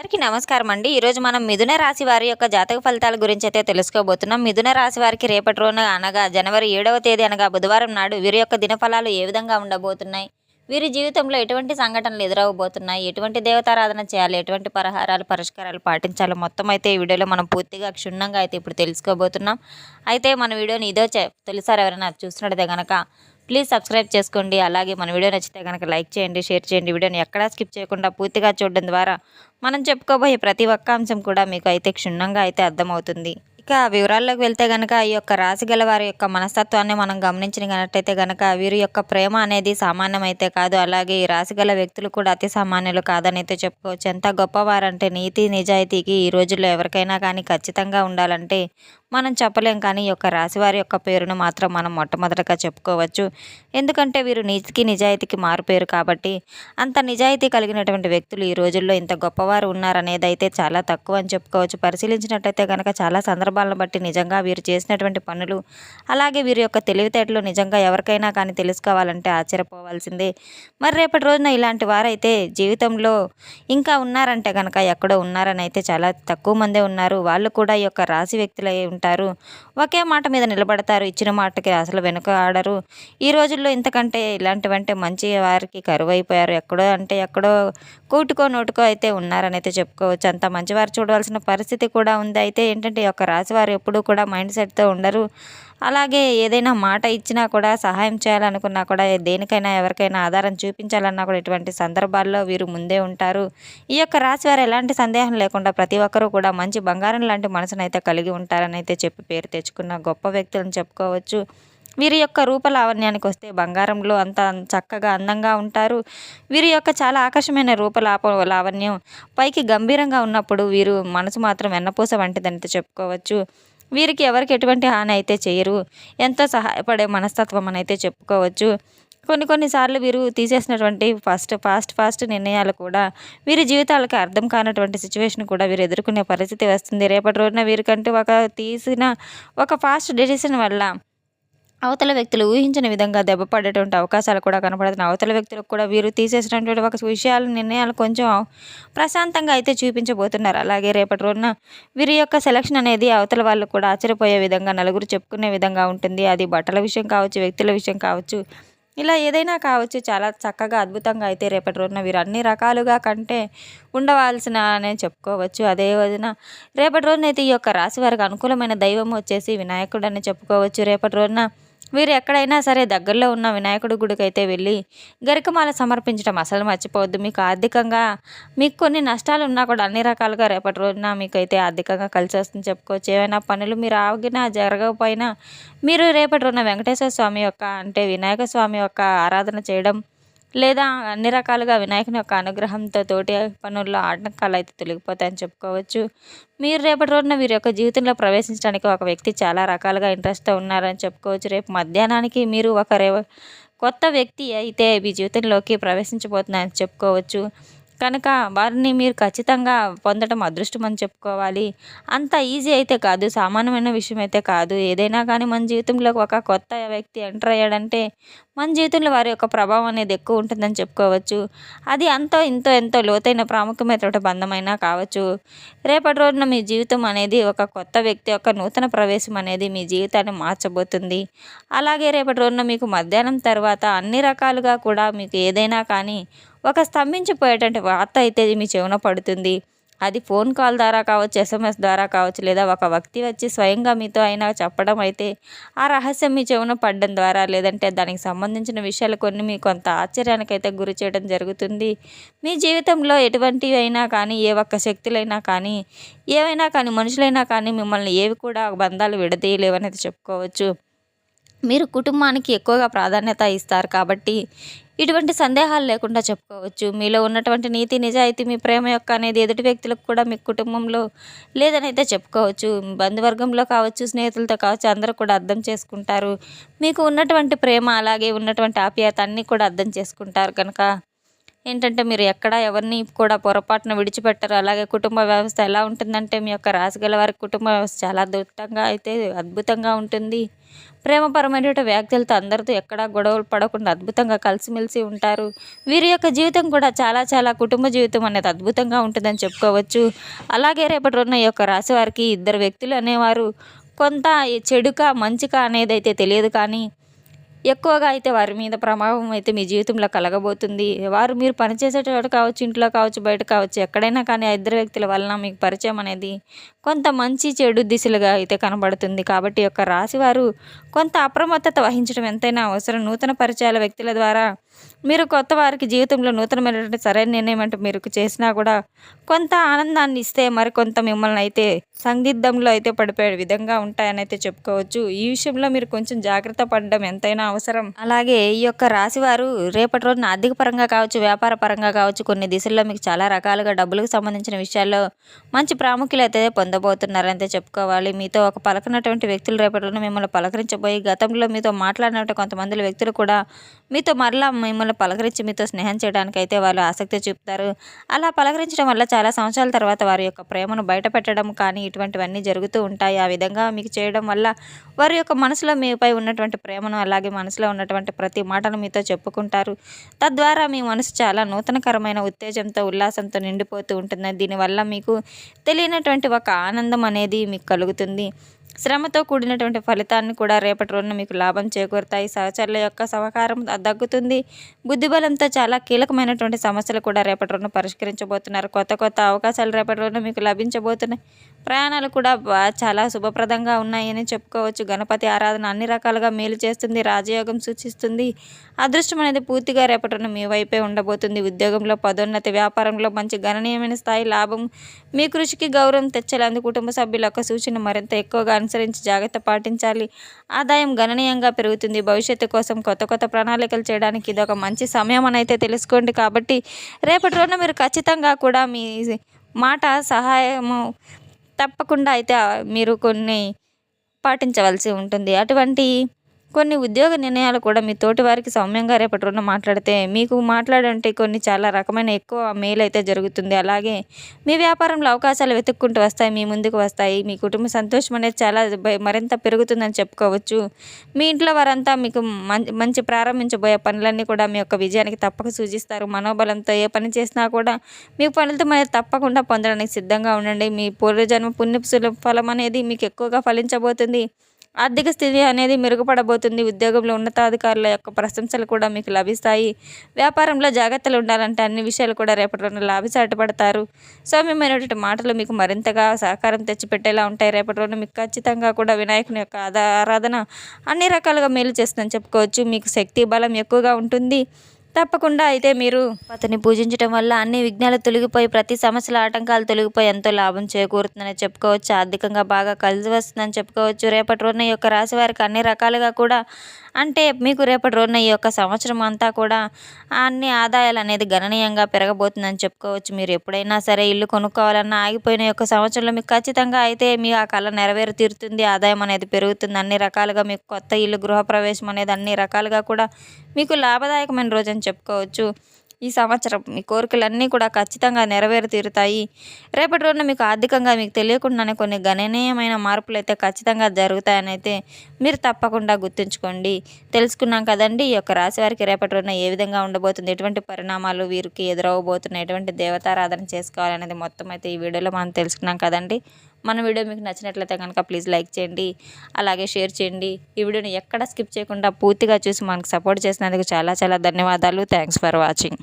అందరికీ నమస్కారం అండి. ఈరోజు మనం మిథున రాశి వారి యొక్క జాతక ఫలితాల గురించి అయితే తెలుసుకోబోతున్నాం. మిథున రాశి వారికి రేపటి రోజున అనగా జనవరి ఏడవ తేదీ అనగా బుధవారం నాడు వీరి యొక్క దినఫలాలు ఏ విధంగా ఉండబోతున్నాయి? వీరి జీవితంలో ఎటువంటి సంఘటనలు ఎదురవబోతున్నాయి? ఎటువంటి దేవతారాధన చేయాలి? ఎటువంటి పరిహారాలు పరిష్కారాలు పాటించాలి మొత్తం అయితే ఈ వీడియోలో మనం పూర్తిగా క్షుణ్ణంగా అయితే ఇప్పుడు తెలుసుకోబోతున్నాం. అయితే మన వీడియోని ఇదో తెలుసారు ఎవరైనా చూసినట్టయితే కనుక ప్లీజ్ సబ్స్క్రైబ్ చేసుకోండి. అలాగే మన వీడియో నచ్చితే కనుక లైక్ చేయండి షేర్ చేయండి. వీడియోని ఎక్కడా స్కిప్ చేయకుండా పూర్తిగా చూడడం ద్వారా మనం చెప్పుకోబోయే ప్రతి ఒక్క అంశం కూడా మీకు అయితే క్షుణ్ణంగా అయితే అర్థమవుతుంది. ఇక వివరాల్లోకి వెళ్తే గనక ఈ యొక్క రాశి గల వారి యొక్క మనస్తత్వాన్ని మనం గమనించినట్టయితే గనక వీరి యొక్క ప్రేమ అనేది సామాన్యమైతే కాదు. అలాగే ఈ రాశి గల వ్యక్తులు కూడా అతి సామాన్యులు కాదని అయితే చెప్పుకోవచ్చు. ఎంత గొప్పవారంటే నీతి నిజాయితీకి ఈ రోజుల్లో ఎవరికైనా కానీ ఖచ్చితంగా ఉండాలంటే మనం చెప్పలేం. కానీ ఈ యొక్క రాశివారి యొక్క పేరును మాత్రం మనం మొట్టమొదటగా చెప్పుకోవచ్చు. ఎందుకంటే వీరు నీతికి నిజాయితీకి మారుపేరు కాబట్టి అంత నిజాయితీ కలిగినటువంటి వ్యక్తులు ఈ రోజుల్లో ఇంత గొప్పవారు ఉన్నారనేది అయితే చాలా తక్కువ అని చెప్పుకోవచ్చు. పరిశీలించినట్టయితే కనుక చాలా సందర్భాలను బట్టి నిజంగా వీరు చేసినటువంటి పనులు అలాగే వీరి యొక్క తెలివితేటలు నిజంగా ఎవరికైనా కానీ తెలుసుకోవాలంటే ఆశ్చర్యపోవాల్సిందే. మరి రేపటి రోజున ఇలాంటి వారైతే జీవితంలో ఇంకా ఉన్నారంటే కనుక ఎక్కడో ఉన్నారని అయితే చాలా తక్కువ మందే ఉన్నారు. వాళ్ళు కూడా ఈ యొక్క రాశి వ్యక్తులై ఉంటారు. ఒకే మాట మీద నిలబడతారు. ఇచ్చిన మాటకి అసలు వెనుక ఆడరు. ఈ రోజుల్లో ఇంతకంటే ఇలాంటివంటే మంచి వారికి కరువు అయిపోయారు ఎక్కడో అంటే ఎక్కడో కూటుకో నోటుకో అయితే ఉన్నారని అయితే చెప్పుకోవచ్చు. అంత మంచివారు చూడవలసిన పరిస్థితి కూడా ఉంది. అయితే ఏంటంటే ఒక రాశివారు ఎప్పుడూ కూడా మైండ్ సెట్తో ఉండరు. అలాగే ఏదైనా మాట ఇచ్చినా కూడా సహాయం చేయాలనుకున్నా కూడా దేనికైనా ఎవరికైనా ఆధారం చూపించాలన్నా కూడా ఇటువంటి సందర్భాల్లో వీరు ముందే ఉంటారు. ఈ యొక్క రాశి వారు ఎలాంటి సందేహం లేకుండా ప్రతి ఒక్కరూ కూడా మంచి బంగారం లాంటి మనసునైతే కలిగి ఉంటారని అయితే చెప్పి పేరు తెచ్చుకున్న గొప్ప వ్యక్తులను చెప్పుకోవచ్చు. వీరి యొక్క రూపలావణ్యానికి వస్తే బంగారంలో అంత చక్కగా అందంగా ఉంటారు. వీరి యొక్క చాలా ఆకర్షమైన రూపలాప లావణ్యం పైకి గంభీరంగా ఉన్నప్పుడు వీరు మనసు మాత్రం వెన్నపూస వంటిదని చెప్పుకోవచ్చు. వీరికి ఎవరికి ఎటువంటి హాని అయితే చేయరు. ఎంతో సహాయపడే మనస్తత్వం అని అయితే చెప్పుకోవచ్చు. కొన్ని కొన్నిసార్లు వీరు తీసేసినటువంటి ఫస్ట్ ఫాస్ట్ ఫాస్ట్ నిర్ణయాలు కూడా వీరి జీవితాలకి అర్థం కానటువంటి సిచ్యువేషన్ కూడా వీరు ఎదుర్కొనే పరిస్థితి వస్తుంది. రేపటి రోజున వీరికంటూ ఒక తీసిన ఒక ఫాస్ట్ డెసిషన్ వల్ల అవతల వ్యక్తులు ఊహించిన విధంగా దెబ్బపడేటువంటి అవకాశాలు కూడా కనపడుతున్నాయి. అవతల వ్యక్తులకు కూడా వీరు తీసేసినటువంటి ఒక విషయాలు నిర్ణయాలు కొంచెం ప్రశాంతంగా అయితే చూపించబోతున్నారు. అలాగే రేపటి రోజున వీరి యొక్క సెలక్షన్ అనేది అవతల వాళ్ళు కూడా ఆశ్చర్యపోయే విధంగా నలుగురు చెప్పుకునే విధంగా ఉంటుంది. అది బట్టల విషయం కావచ్చు వ్యక్తుల విషయం కావచ్చు ఇలా ఏదైనా కావచ్చు. చాలా చక్కగా అద్భుతంగా అయితే రేపటి రోజున వీరు అన్ని రకాలుగా కంటే ఉండవలసిన అనే చెప్పుకోవచ్చు. అదే రోజున రేపటి రోజున అయితే ఈ యొక్క రాశి వారికి అనుకూలమైన దైవం వచ్చేసి వినాయకుడు అని చెప్పుకోవచ్చు. రేపటి రోజున వీరు ఎక్కడైనా సరే దగ్గరలో ఉన్న వినాయకుడి గుడికి అయితే వెళ్ళి గరికమాల సమర్పించడం అసలు మర్చిపోవద్దు. మీకు ఆర్థికంగా మీకు కొన్ని నష్టాలు ఉన్నా కూడా అన్ని రకాలుగా రేపటి రోజున మీకు అయితే ఆర్థికంగా కలిసి వస్తుంది చెప్పుకోవచ్చు. ఏమైనా పనులు మీరు ఆగినా జరగకపోయినా మీరు రేపటి రోజున వెంకటేశ్వర స్వామి యొక్క అంటే వినాయక స్వామి యొక్క ఆరాధన చేయడం లేదా అన్ని రకాలుగా వినాయకుని యొక్క అనుగ్రహంతో తోటి పనుల్లో ఆటంకాలు అయితే తొలగిపోతాయని చెప్పుకోవచ్చు. మీరు రేపటి రోజున వీరి యొక్క జీవితంలో ప్రవేశించడానికి ఒక వ్యక్తి చాలా రకాలుగా ఇంట్రెస్ట్తో ఉన్నారని చెప్పుకోవచ్చు. రేపు మధ్యాహ్నానికి మీరు ఒక కొత్త వ్యక్తి అయితే మీ జీవితంలోకి ప్రవేశించబోతున్నారని చెప్పుకోవచ్చు. కనుక వారిని మీరు ఖచ్చితంగా పొందడం అదృష్టం అని చెప్పుకోవాలి. అంత ఈజీ అయితే కాదు సామాన్యమైన విషయం అయితే కాదు. ఏదైనా కానీ మన జీవితంలో ఒక కొత్త వ్యక్తి ఎంటర్ అయ్యాడంటే మన జీవితంలో వారి యొక్క ప్రభావం అనేది ఎక్కువ ఉంటుందని చెప్పుకోవచ్చు. అది అంతో ఇంతో ఎంతో లోతైన ప్రాముఖ్యమైన బంధమైనా కావచ్చు. రేపటి రోజున మీ జీవితం అనేది ఒక కొత్త వ్యక్తి యొక్క నూతన ప్రవేశం అనేది మీ జీవితాన్ని మార్చబోతుంది. అలాగే రేపటి రోజున మీకు మధ్యాహ్నం తర్వాత అన్ని రకాలుగా కూడా మీకు ఏదైనా కానీ ఒక స్తంభించిపోయేటువంటి వార్త అయితే మీ చెవున పడుతుంది. అది ఫోన్ కాల్ ద్వారా కావచ్చు ఎస్ఎంఎస్ ద్వారా కావచ్చు లేదా ఒక వ్యక్తి వచ్చి స్వయంగా మీతో అయినా చెప్పడం అయితే ఆ రహస్యం మీ చెవున పడడం ద్వారా లేదంటే దానికి సంబంధించిన విషయాలు కొన్ని మీ కొంత ఆశ్చర్యానికి అయితే గురి చేయడం జరుగుతుంది. మీ జీవితంలో ఎటువంటివి అయినా కానీ ఏ ఒక్క శక్తులైనా కానీ ఏవైనా కానీ మనుషులైనా కానీ మిమ్మల్ని ఏవి కూడా బంధాలు విడదీయలేవనేది చెప్పుకోవచ్చు. మీరు కుటుంబానికి ఎక్కువగా ప్రాధాన్యత ఇస్తారు కాబట్టి ఇటువంటి సందేహాలు లేకుండా చెప్పుకోవచ్చు. మీలో ఉన్నటువంటి నీతి నిజాయితీ మీ ప్రేమ యొక్క అనేది ఎదుటి వ్యక్తులకు కూడా మీ కుటుంబంలో లేదనైతే చెప్పుకోవచ్చు. బంధువర్గంలో కావచ్చు స్నేహితులతో కావచ్చు అందరూ కూడా అర్థం చేసుకుంటారు. మీకు ఉన్నటువంటి ప్రేమ అలాగే ఉన్నటువంటి ఆప్యాయత అన్నీ కూడా అర్థం చేసుకుంటారు కనుక ఏంటంటే మీరు ఎక్కడ ఎవరిని కూడా పొరపాటున విడిచిపెట్టరు. అలాగే కుటుంబ వ్యవస్థ ఎలా ఉంటుందంటే మీ యొక్క రాసిగల వారి కుటుంబ వ్యవస్థ చాలా అద్భుతంగా అయితే అద్భుతంగా ఉంటుంది. ప్రేమపరమైన వ్యాఖ్యలతో అందరితో ఎక్కడా గొడవలు పడకుండా అద్భుతంగా కలిసిమెలిసి ఉంటారు. వీరి యొక్క జీవితం కూడా చాలా చాలా కుటుంబ జీవితం అనేది అద్భుతంగా ఉంటుందని చెప్పుకోవచ్చు. అలాగే రేపటి రోజున ఈ యొక్క రాశి వారికి ఇద్దరు వ్యక్తులు అనేవారు. కొంత చెడుక మంచిక అనేది అయితే తెలియదు కానీ ఎక్కువగా అయితే వారి మీద ప్రభావం అయితే మీ జీవితంలో కలగబోతుంది. వారు మీరు పనిచేసేటోడు కావచ్చు ఇంట్లో కావచ్చు బయట కావచ్చు ఎక్కడైనా కానీ ఆ ఇద్దరు వ్యక్తుల వలన మీకు పరిచయం అనేది కొంత మంచి చెడు దిశలుగా అయితే కనబడుతుంది. కాబట్టి యొక్క రాశివారు కొంత అప్రమత్తత వహించడం ఎంతైనా అవసరం. నూతన పరిచయాల వ్యక్తుల ద్వారా మీరు కొత్త వారికి జీవితంలో నూతనమైనటువంటి సరైన నిర్ణయం అంటే మీరు చేసినా కూడా కొంత ఆనందాన్ని ఇస్తే మరికొంత మిమ్మల్ని అయితే సందిగ్ధంలో అయితే పడిపోయే విధంగా ఉంటాయని అయితే చెప్పుకోవచ్చు. ఈ విషయంలో మీరు కొంచెం జాగ్రత్త పడడం ఎంతైనా అవసరం. అలాగే ఈ యొక్క రాశివారు రేపటి రోజున ఆర్థిక పరంగా కావచ్చు వ్యాపార పరంగా కావచ్చు కొన్ని దిశల్లో మీకు చాలా రకాలుగా డబ్బులకు సంబంధించిన విషయాల్లో మంచి ప్రాముఖ్యత అయితే పొందబోతున్నారని చెప్పుకోవాలి. మీతో ఒక పలకనటువంటి వ్యక్తులు రేపటి రోజున మిమ్మల్ని పలకరించబోయి గతంలో మీతో మాట్లాడినటువంటి కొంతమంది వ్యక్తులు కూడా మీతో మరలా మిమ్మల్ని పలకరించి మీతో స్నేహం చేయడానికి అయితే వాళ్ళు ఆసక్తి చూపుతారు. అలా పలకరించడం వల్ల చాలా సంవత్సరాల తర్వాత వారి యొక్క ప్రేమను బయట పెట్టడం కానీ ఇటువంటివన్నీ జరుగుతూ ఉంటాయి. ఆ విధంగా మీకు చేయడం వల్ల వారి యొక్క మనసులో మీపై ఉన్నటువంటి ప్రేమను అలాగే మనసులో ఉన్నటువంటి ప్రతి మాటను మీతో చెప్పుకుంటారు. తద్వారా మీ మనసు చాలా నూతనకరమైన ఉత్తేజంతో ఉల్లాసంతో నిండిపోతూ ఉంటుంది. దీనివల్ల మీకు తెలియనటువంటి ఒక ఆనందం అనేది మీకు కలుగుతుంది. శ్రమతో కూడినటువంటి ఫలితాన్ని కూడా రేపటి రోజున మీకు లాభం చేకూరుతాయి. సహచరుల యొక్క సహకారం దగ్గుతుంది బుద్ధిబలంతో చాలా కీలకమైనటువంటి సమస్యలు కూడా రేపటి రోజున పరిష్కరించబోతున్నారు. కొత్త కొత్త అవకాశాలు రేపటి రోజున మీకు లభించబోతున్నాయి. ప్రయాణాలు కూడా చాలా శుభప్రదంగా ఉన్నాయని చెప్పుకోవచ్చు. గణపతి ఆరాధన అన్ని రకాలుగా మేలు చేస్తుంది రాజయోగం సూచిస్తుంది. అదృష్టం అనేది పూర్తిగా రేపటిన మీ వైపే ఉండబోతుంది. ఉద్యోగంలో పదోన్నతి వ్యాపారంలో మంచి గణనీయమైన స్థాయి లాభం మీ కృషికి గౌరవం తెచ్చేలాందుకు కుటుంబ సభ్యుల యొక్క సూచన మరింత ఎక్కువగా అనుసరించి జాగ్రత్త పాటించాలి. ఆదాయం గణనీయంగా పెరుగుతుంది. భవిష్యత్తు కోసం కొత్త కొత్త ప్రణాళికలు చేయడానికి ఇది ఒక మంచి సమయం అని అయితే తెలుసుకోండి. కాబట్టి రేపటి రోజున మీరు ఖచ్చితంగా కూడా మీ మాట సహాయము తప్పకుండా అయితే మీరు కొన్ని పాటించవలసి ఉంటుంది. అటువంటి కొన్ని ఉద్యోగ నిర్ణయాలు కూడా మీ తోటి వారికి సౌమ్యంగా రేపటి రోజున మాట్లాడితే మీకు మాట్లాడంటే కొన్ని చాలా రకమైన ఎక్కువ మేలు అయితే జరుగుతుంది. అలాగే మీ వ్యాపారంలో అవకాశాలు వెతుక్కుంటూ వస్తాయి మీ ముందుకు వస్తాయి. మీ కుటుంబ సంతోషం అనేది చాలా మరింత పెరుగుతుందని చెప్పుకోవచ్చు. మీ ఇంట్లో వారంతా మీకు మంచి ప్రారంభించబోయే పనులన్నీ కూడా మీ యొక్క విజయానికి తప్పక సూచిస్తారు. మనోబలంతో ఏ పని చేసినా కూడా మీ పనులతో అనేది తప్పకుండా పొందడానికి సిద్ధంగా ఉండండి. మీ పూర్వజన్మ పుణ్య ఫలం అనేది మీకు ఎక్కువగా ఫలించబోతుంది. ఆర్థిక స్థితి అనేది మెరుగుపడబోతుంది. ఉద్యోగంలో ఉన్నతాధికారుల యొక్క ప్రశంసలు కూడా మీకు లభిస్తాయి. వ్యాపారంలో జాగ్రత్తలు ఉండాలంటే అన్ని విషయాలు కూడా రేపటి రోజున లాభిసాటపడతారు సౌమ్యమైనటువంటి మాటలు మీకు మరింతగా సహకారం తెచ్చిపెట్టేలా ఉంటాయి. రేపటి రోజున మీకు ఖచ్చితంగా కూడా వినాయకుని యొక్క ఆరాధన అన్ని రకాలుగా మేలు చేస్తుందని చెప్పుకోవచ్చు. మీకు శక్తి బలం ఎక్కువగా ఉంటుంది. తప్పకుండా అయితే మీరు అతన్ని పూజించడం వల్ల అన్ని విఘ్నాలు తొలగిపోయి ప్రతి సమస్యల ఆటంకాలు తొలగిపోయి ఎంతో లాభం చేకూరుతుందని చెప్పుకోవచ్చు. ఆర్థికంగా బాగా కలిసి వస్తుందని చెప్పుకోవచ్చు. రేపటి రోజున యొక్క రాశి వారికి అన్ని రకాలుగా కూడా అంటే మీకు రేపటి రోజున ఈ యొక్క సంవత్సరం అంతా కూడా అన్ని ఆదాయాలు అనేది గణనీయంగా పెరగబోతుందని చెప్పుకోవచ్చు. మీరు ఎప్పుడైనా సరే ఇల్లు కొనుక్కోవాలన్నా ఆగిపోయిన యొక్క సంవత్సరంలో మీకు ఖచ్చితంగా అయితే మీ ఆ కళ నెరవేరు తీరుతుంది ఆదాయం అనేది పెరుగుతుంది. అన్ని రకాలుగా మీకు కొత్త ఇల్లు గృహప్రవేశం అనేది అన్ని రకాలుగా కూడా మీకు లాభదాయకమైన రోజు అని చెప్పుకోవచ్చు. ఈ సంవత్సరం మీ కోరికలన్నీ కూడా ఖచ్చితంగా నెరవేరు తీరుతాయి రేపటి రోజున మీకు ఆర్థికంగా మీకు తెలియకుండానే కొన్ని గణనీయమైన మార్పులు అయితే ఖచ్చితంగా జరుగుతాయని అయితే మీరు తప్పకుండా గుర్తుంచుకోండి. తెలుసుకున్నాం కదండి ఈ యొక్క రాశి వారికి రేపటి రోజున ఏ విధంగా ఉండబోతుంది ఎటువంటి పరిణామాలు వీరికి ఎదురవబోతున్నాయి ఎటువంటి దేవతారాధన చేసుకోవాలనేది మొత్తం అయితే ఈ వీడియోలో మనం తెలుసుకున్నాం కదండి. మన వీడియో మీకు నచ్చినట్లయితే కనుక ప్లీజ్ లైక్ చేయండి అలాగే షేర్ చేయండి. ఈ వీడియోని ఎక్కడ స్కిప్ చేయకుండా పూర్తిగా చూసి మనకు సపోర్ట్ చేసినందుకు చాలా చాలా ధన్యవాదాలు. Thanks for watching.